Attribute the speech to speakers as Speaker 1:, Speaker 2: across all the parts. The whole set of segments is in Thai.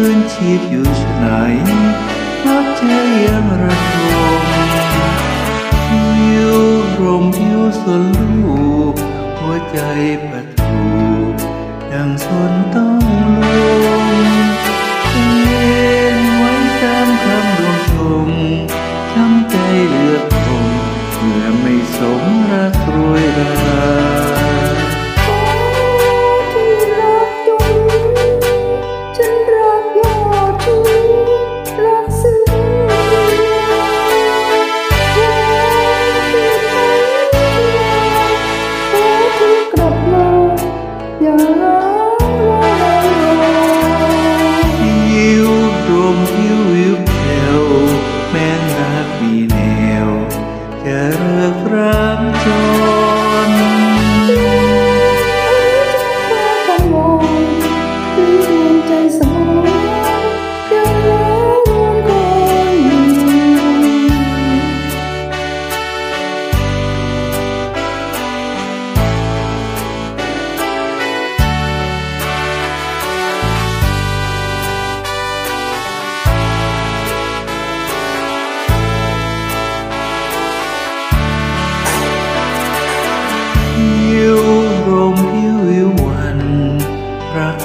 Speaker 1: พื้นชีพอยู่ไหนเพราะใจยังระทมวิวรมผิวสนลูกหัวใจประทูดังสนต้องลง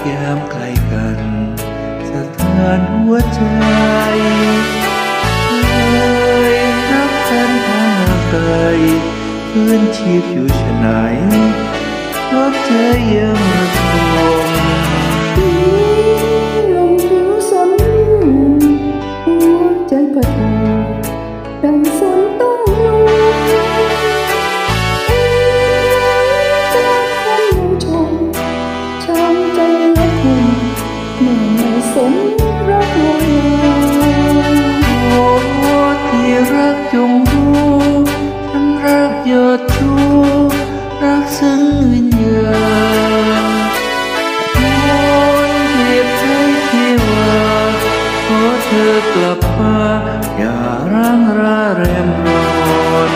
Speaker 1: แย้มใกล้กันสถานหัวใจเคยรักกันทางไกลพื้นชีพอยู่ชะไหนเพราะใจยังระทม
Speaker 2: งรู้นั้
Speaker 1: นรักยอดชูรักซึ้งวิญญาณวนเก็บใจเทวาขอเธอกลับมาอย่าร้างราเรมรอน